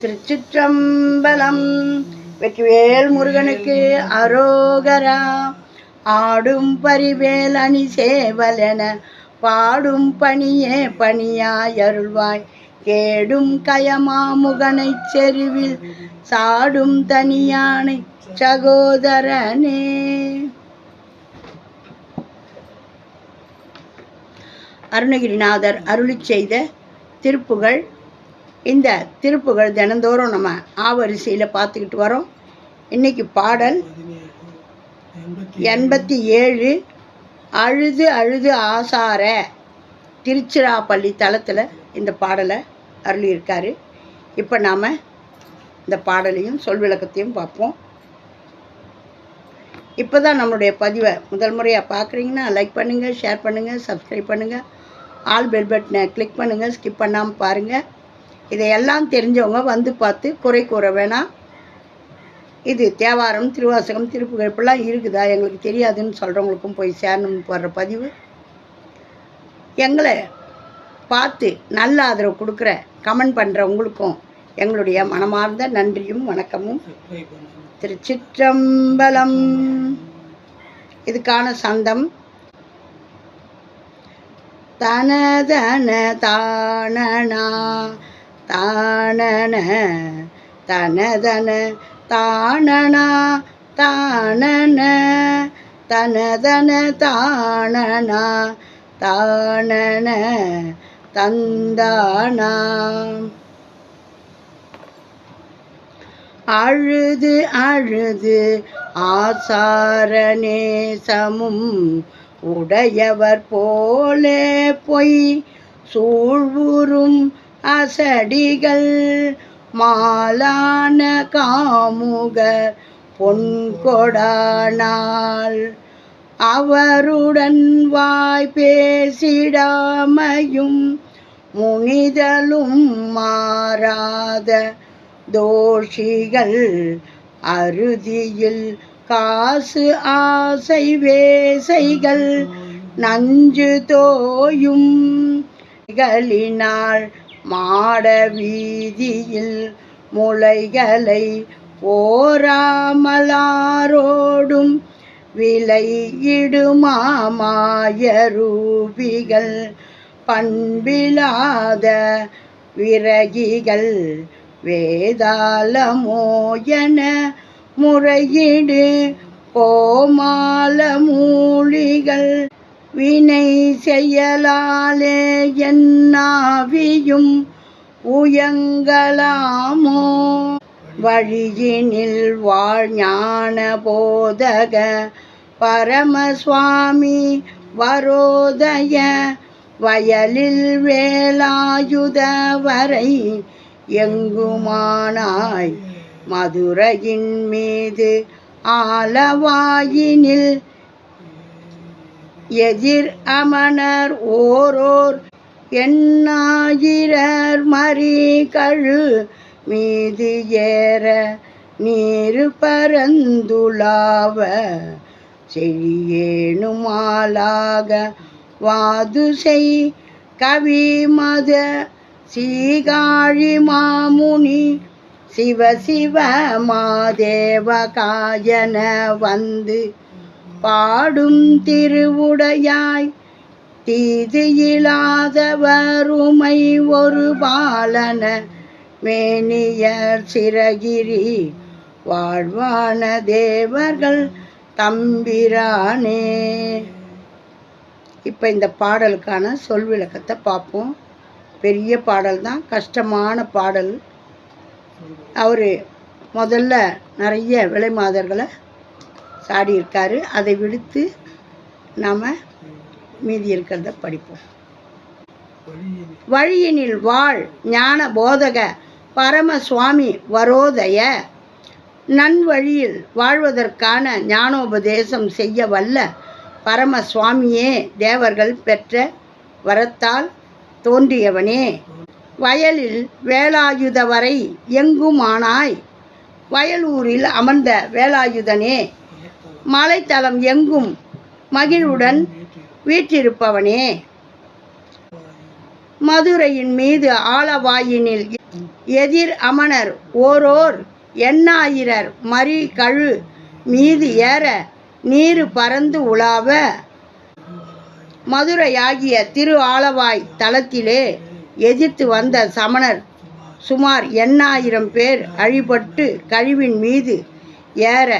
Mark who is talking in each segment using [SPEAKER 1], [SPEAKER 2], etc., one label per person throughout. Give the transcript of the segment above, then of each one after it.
[SPEAKER 1] திருச்சிற்றம்பலம். வெற்றிவேல் முருகனுக்கு அரோகரா. ஆடும் பரிவேல் அணி சேவலென பாடும் பணியே பணியாய் அருள்வாய். கேடும் கயமாமுகனை செருவில் சாடும் தனியானை சகோதரனே. அருணகிரிநாதர் அருளி செய்த திருப்புகழ் இந்த திருப்புகள் தினந்தோறும் நம்ம ஆவரிசையில் பார்த்துக்கிட்டு வரோம். இன்னைக்கு பாடல் எண்பத்தி ஏழு அழுது அழுது ஆசார திருச்சிராப்பள்ளி தளத்தில் இந்த பாடலை அருளியிருக்காரு. இப்போ நாம் இந்த பாடலையும் சொல் விளக்கத்தையும் பார்ப்போம். இப்போ தான் நம்மளுடைய பதிவை முதல் முறையாக பார்க்குறீங்கன்னா லைக் பண்ணுங்கள் ஷேர் பண்ணுங்கள் சப்ஸ்கிரைப் பண்ணுங்கள் ஆல் பெல் பட்டனை கிளிக் பண்ணுங்கள் ஸ்கிப் பண்ணாமல் பாருங்கள் இதையெல்லாம் தெரிஞ்சவங்க வந்து பார்த்து குறை கூற வேணாம். இது தேவாரம் திருவாசகம் திருப்புகழ் இப்படிலாம் இருக்குதா? எங்களுக்கு தெரியாதுன்னு சொல்கிறவங்களுக்கும் போய் சேரணும் போடுற பதிவு. எங்களை பார்த்து நல்ல ஆதரவு கொடுக்குற கமெண்ட் பண்ணுறவங்களுக்கும் எங்களுடைய மனமார்ந்த நன்றியும் வணக்கமும். திருச்சிற்றம்பலம். இதுக்கான சந்தம். தனதன தானனா தானன தனதன தானனா தானன தனதன தானனா தானன தந்தானா. அழுது அழுது ஆசாரநேசமும் உடையவர் போலே பொய் சூழ்வுறும் அசடிகள் மாலான காமுகர் பொன்கொடானால். அவருடன் வாய் பேசிடாமையும் முனிதலும் மாறாத தோஷிகள் அறுதியில் காசு ஆசை வேசைகள் நஞ்சு தோயும் களினாள் மாட வீதியில் முளைகளை ஓராமலாரோடும் விலையிடுமாமாயரூபிகள் பண்பிலாத விரகிகள் வேதாளமோயன முறையீடு கோமால மூலிகள் வினை செயலாலே என்னாவியும் உயங்கலாமோ? வழியினில் வாழ்ஞான போதக பரமசுவாமி வரோதய வயலில் வேலாயுத வரை எங்குமானாய்? மதுரையின் மீது ஆலவாயினில் எதிர் அமனர் ஓரோர் எண்ணாயிரர் மறி கழு மீது ஏற நீரு பரந்துலாவ செழியேனுமாலாக வாது செய் கவி மத சீகாழி மாமுனி சிவ சிவ மாதேவ காயன வந்து பாடும் திருவுடையாய் தீது இல்லாதவருமை ஒரு பாலன மேனியர் சிறகிரி. வாழ்வான தேவர்கள் தம்பிரானே. இப்போ இந்த பாடலுக்கான சொல் விளக்கத்தை பார்ப்போம். பெரிய பாடல் தான் கஷ்டமான பாடல். அவர் முதல்ல நிறைய விலை மாதர்களை சாடியிருக்காரு அதை விடுத்து நாம் மீதி இருக்கிறத படிப்போம். வழியினில் வாழ் ஞான போதக பரம சுவாமி வரோதய நன்வழியில் வாழ்வதற்கான ஞானோபதேசம் செய்ய வல்ல பரம சுவாமியே தேவர்கள் பெற்ற வரத்தால் தோன்றியவனே. வயலில் வேலாயுத வரை எங்குமானாய்? வயலூரில் அமர்ந்த வேலாயுதனே. மலைத்தலம் எங்கும் மகிழ்வுடன் வீற்றிருப்பவனே. மதுரையின் மீது ஆலவாயினில் எதிர் அமணர் ஓரோர் எண்ணாயிரர் மறி கழு மீது ஏற நீரு பறந்து உலாவ. மதுரையாகிய திரு ஆலவாய் தலத்திலே எதிர்த்து வந்த சமணர் சுமார் எண்ணாயிரம் பேர் அழிபட்டு கழிவின் மீது ஏற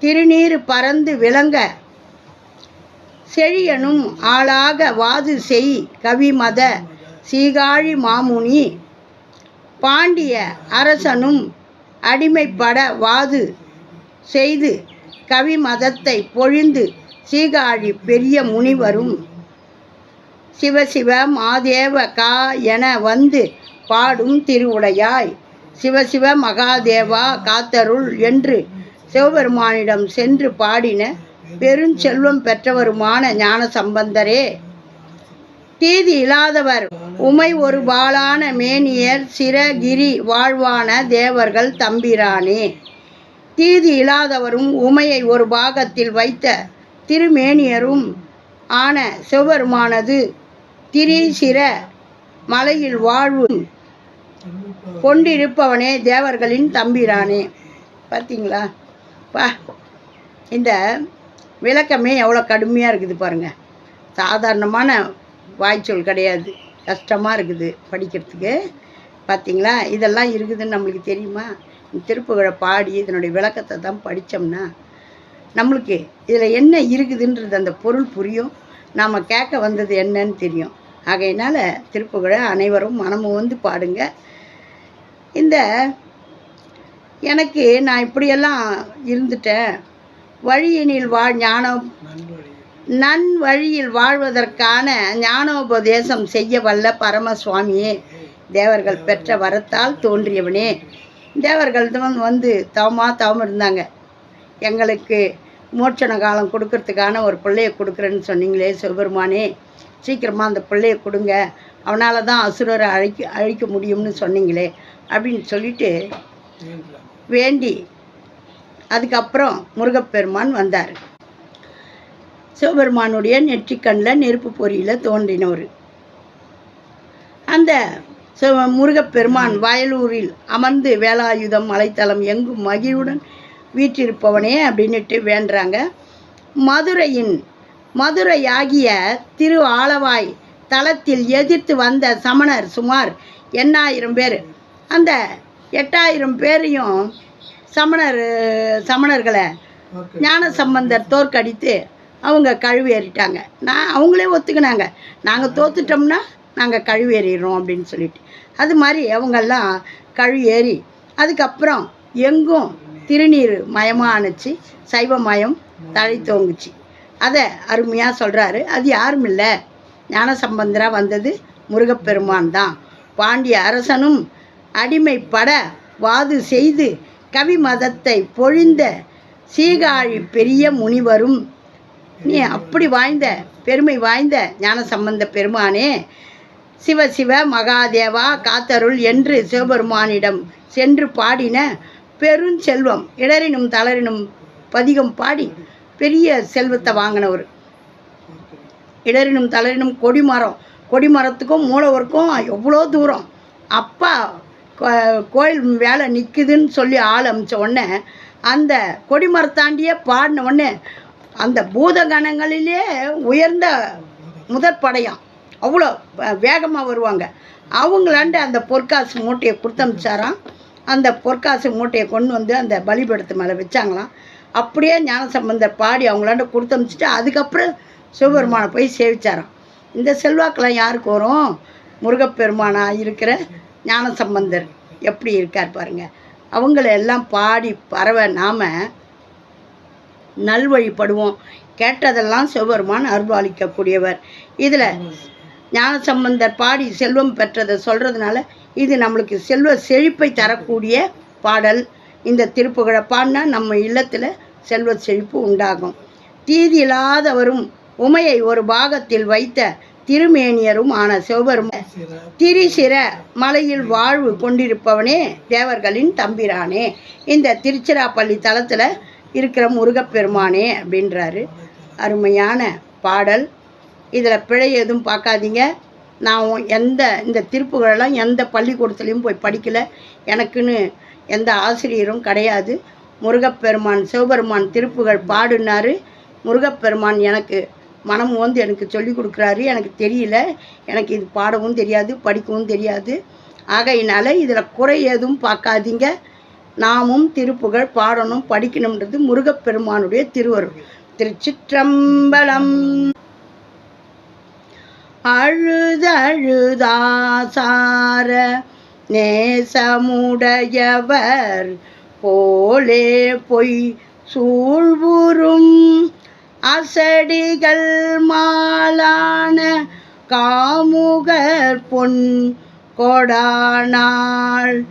[SPEAKER 1] திருநீர் பறந்து விளங்க. செழியனும் ஆளாக வாது செய் கவிமத சீகாழி மாமுனி. பாண்டிய அரசனும் அடிமைப்பட வாது செய்து கவிமதத்தை பொழிந்து சீகாழி பெரிய முனிவரும். சிவசிவ மாதேவ கா என வந்து பாடும் திருவுடையாய். சிவசிவ மகாதேவா காத்தருள் என்று சிவபெருமானிடம் சென்று பாடின பெருஞ்செல்வம் பெற்றவருமான ஞான சம்பந்தரே தீதி இல்லாதவர் உமை ஒரு பாலான மேனியர் சிரகிரி வாழ்வான தேவர்கள் தம்பிரானே. தீதி இல்லாதவரும் உமையை ஒரு பாகத்தில் வைத்த திருமேனியரும் ஆன சிவபெருமானது திரிசிர மலையில் வாழ்வு கொண்டிருப்பவனே தேவர்களின் தம்பிரானே. பார்த்தீங்களா பா இந்த விளக்கமே எவ்வளோ கடுமையாக இருக்குது பாருங்கள் சாதாரணமான வாய்ச்சொல் கிடையாது. கஷ்டமாக இருக்குது படிக்கிறதுக்கு. பார்த்தீங்களா இதெல்லாம் இருக்குதுன்னு நம்மளுக்கு தெரியுமா? திருப்புகழை பாடி இதனுடைய விளக்கத்தை தான் படித்தோம்னா நம்மளுக்கு இதில் என்ன இருக்குதுன்றது அந்த பொருள் புரியும். நாம் கேட்க வந்தது என்னன்னு தெரியும். ஆகையினால் திருப்புகழை அனைவரும் மனமும் வந்து பாடுங்க. இந்த எனக்கு நான் இப்படியெல்லாம் இருந்துட்டேன். வழியினில் வாழ் ஞானம் நன் வழியில் வாழ்வதற்கான ஞானோபதேசம் செய்ய வல்ல பரமசுவாமியே. தேவர்கள் பெற்ற வரத்தால் தோன்றியவனே. தேவர்கள் தான் வந்து தவமாக தவம் இருந்தாங்க. எங்களுக்கு மோட்சண காலம் கொடுக்கறதுக்கான ஒரு பிள்ளையை கொடுக்குறேன்னு சொன்னீங்களே சிவபெருமானே. சீக்கிரமாக அந்த பிள்ளையை கொடுங்க. அவனால் தான் அசுரரை அழிக்க அழிக்க முடியும்னு சொன்னீங்களே அப்படின்னு சொல்லிட்டு வேண்டி அதுக்கப்புறம் முருகப்பெருமான் வந்தார். சிவபெருமானுடைய நெற்றிக்கண்ணில் நெருப்பு பொறியில் தோன்றினவர். அந்த சிவ முருகப்பெருமான் வயலூரில் அமர்ந்து வேலாயுதம் மலைத்தளம் எங்கும் மகிழுடன் வீற்றிருப்பவனே அப்படின்னுட்டு வேண்டுறாங்க. மதுரையின் மதுரையாகிய திரு ஆலவாய் தலத்தில் எதிர்த்து வந்த சமணர் சுமார் எண்ணாயிரம் பேர். அந்த எட்டாயிரம் பேரையும் சமணர் சமணர்களை ஞான சம்பந்தர் தோற்கடித்து அவங்க கழுவேறிட்டாங்க. நான் அவங்களே ஒத்துக்கினாங்க. நாங்கள் தோத்துட்டோம்னா நாங்கள் கழுவேறிடுறோம் அப்படின்னு சொல்லிட்டு. அது மாதிரி அவங்கெல்லாம் கழுவேறி அதுக்கப்புறம் எங்கும் திருநீர் மயமாக அணைச்சி சைவ மயம் தழை தோங்குச்சு. அதை அருமையாக சொல்கிறாரு அது யாரும் இல்லை. ஞானசம்பந்தராக வந்தது முருகப்பெருமான் தான். பாண்டிய அரசனும் அடிமைப்பட வாது செய்து கவி மதத்தை பொழிந்த சீகாழி பெரிய முனிவரும். நீ அப்படி வாய்ந்த பெருமை வாய்ந்த ஞானசம்பந்த பெருமானே சிவ சிவ மகாதேவா காத்தருள் என்று சிவபெருமானிடம் சென்று பாடின பெருஞ்செல்வம் இடரினும் தளரினும் பதிகம் பாடி பெரிய செல்வத்தை வாங்கினவர். இடரினும் தளரினும் கொடிமரம் கொடிமரத்துக்கும் மூலவருக்கும் எவ்வளோ தூரம். அப்பா கோயில் வேலை நிற்குதுன்னு சொல்லி ஆள் அமிச்ச உடனே அந்த கொடிமரத்தாண்டியே பாடின உடனே அந்த பூதகணங்களிலே உயர்ந்த முதற்படையாம் அவ்வளோ வேகமாக வருவாங்க. அவங்களாண்ட அந்த பொற்காசு மூட்டையை கொடுத்தமிச்சாராம் அந்த பொற்காசு மூட்டையை கொண்டு வந்து அந்த பலிபடத்து மேலே வச்சாங்களாம். அப்படியே ஞானசம்பந்தர் பாடி அவங்களாண்ட கொடுத்தமிச்சிட்டு அதுக்கப்புறம் சிவபெருமானை போய் சேவிச்சாராம். இந்த செல்வாக்கெல்லாம் யாருக்கு வரும்? முருகப்பெருமானாக இருக்கிற ஞானசம்பந்தர் எப்படி இருக்கார் பாருங்க. அவங்கள எல்லாம் பாடி பரவ நாம் நல்வழிப்படுவோம். கேட்டதெல்லாம் சிவபெருமான் அருள்பாலிக்கக்கூடியவர் இதில் ஞானசம்பந்தர் பாடி செல்வம் பெற்றதை சொல்கிறதுனால இது நம்மளுக்கு செல்வ செழிப்பை தரக்கூடிய பாடல். இந்த திருப்புகழை பாடினா நம்ம இல்லத்தில் செல்வ செழிப்பு உண்டாகும். தீதி இல்லாதவரும் உமையை ஒரு பாகத்தில் வைத்த திருமேனியரும் ஆன சிவபெரும திரிசிர மலையில் வாழ்வு கொண்டிருப்பவனே தேவர்களின் தம்பிரானே. இந்த திருச்சிராப்பள்ளி தலத்தில் இருக்கிற முருகப்பெருமானே அப்படின்றாரு. அருமையான பாடல். இதில் பிழை எதுவும் பார்க்காதீங்க. நான் எந்த இந்த திருப்புகளெல்லாம் எந்த பள்ளிக்கூடத்துலேயும் போய் படிக்கலை. எனக்குன்னு எந்த ஆசிரியரும் கிடையாது. முருகப்பெருமான் சிவபெருமான் திருப்புகள் பாடினார். முருகப்பெருமான் எனக்கு மனம் வந்து எனக்கு சொல்லி கொடுக்குறாரு. எனக்கு தெரியல. எனக்கு இது பாடவும் தெரியாது படிக்கவும் தெரியாது. ஆகையினால இதில் குறை எதுவும் பார்க்காதீங்க. நாமும் திருப்புகழ் பாடணும் படிக்கணும்ன்றது முருகப்பெருமானுடைய திருவருள். திருச்சிற்றம்பலம். அழுதழுதாசார நேசமுடையவர். போலே பொய் சூழ்வுறும். அசடிகள் மாலான காமுகர் பொன் கொடானாள்.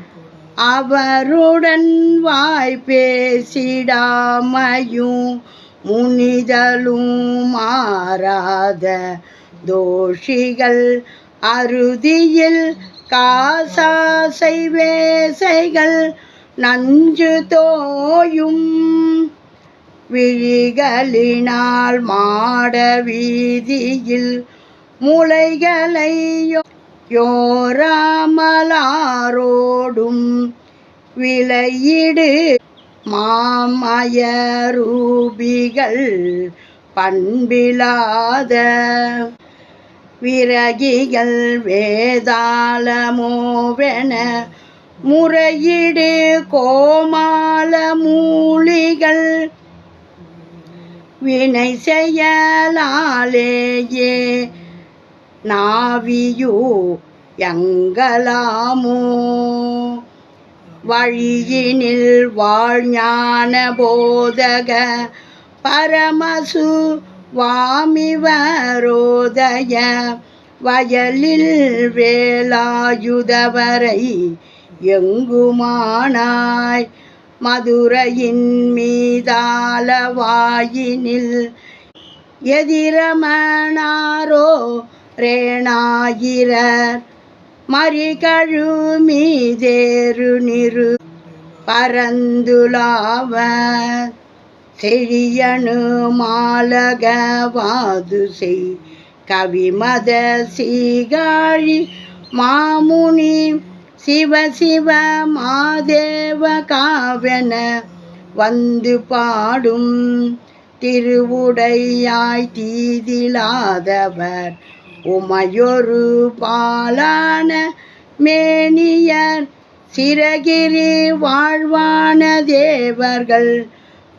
[SPEAKER 1] அவருடன் வாய்ப்பேசிடாமையும் முனிதலும் மாறாத தோஷிகள். அறுதியில் காசாசை வேசைகள் நஞ்சு தோயும் விழிகளினால் மாட வீதியில் முளைகளை யோராமலாரோடும் விலையிடு மாமயரூபிகள் பண்பிலாத விரகிகள் வேதாளமோவென முறையீடு கோமால மூலிகள் வினை செயலாலேயே நாவியூ எங்களாமோ. வழியினில் வாழ்ஞான போதக பரமசு வாமிவரோதய வயலில் வேலாயுதவரை எங்குமானாய்? மதுரையின் மீதாலவாயினில் எதிரமனாரோ ரேணாயிரர். மறிகழு மீதேரு நிறு பரந்துலாவர். செழியனு மாலகவாது செய் கவிமத சீகாழி மாமுனி சிவ சிவ மாதேவ காவென வந்து பாடும். திருவுடையாய் தீதிலாதவர் உமையொரு பாலான மேனியர். சிறகிரி வாழ்வான தேவர்கள்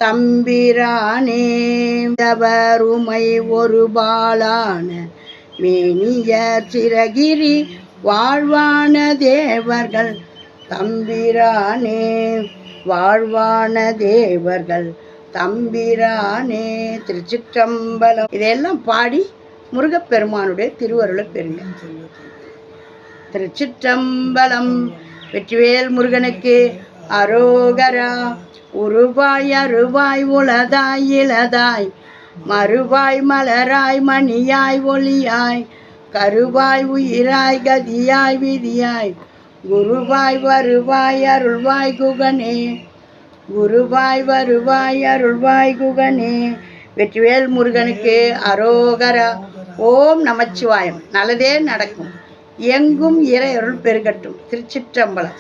[SPEAKER 1] தம்பிரானே. தவர் உமை ஒரு பாலான மேனியர். சிறகிரி வாழ்வான தேவர்கள் தம்பிரானே வாழ்வான தேவர்கள் தம்பிரானே. திருச்சிற்றம்பலம். இதையெல்லாம் பாடி முருகப்பெருமானுடைய திருவருளை பெருங்க திருச்சிற்றம்பலம். வெற்றிவேல் முருகனுக்கு அரோகரா உருவாய் அருவாய் உளதாய் இளதாய் மறுவாய் மலராய் மணியாய் ஒளியாய் கருவாய் உயிராய் கதியாய் விதியாய். குருவாய் வருவாய் அருள்வாய் குகனே. குருவாய் வருவாய் அருள்வாய் குகனே. வெற்றிவேல் முருகனுக்கு அரோகரா. ஓம் நமச்சிவாயம். நல்லதே நடக்கும். எங்கும் இறை அருள் பெருகட்டும். திருச்சிற்றம்பலம்.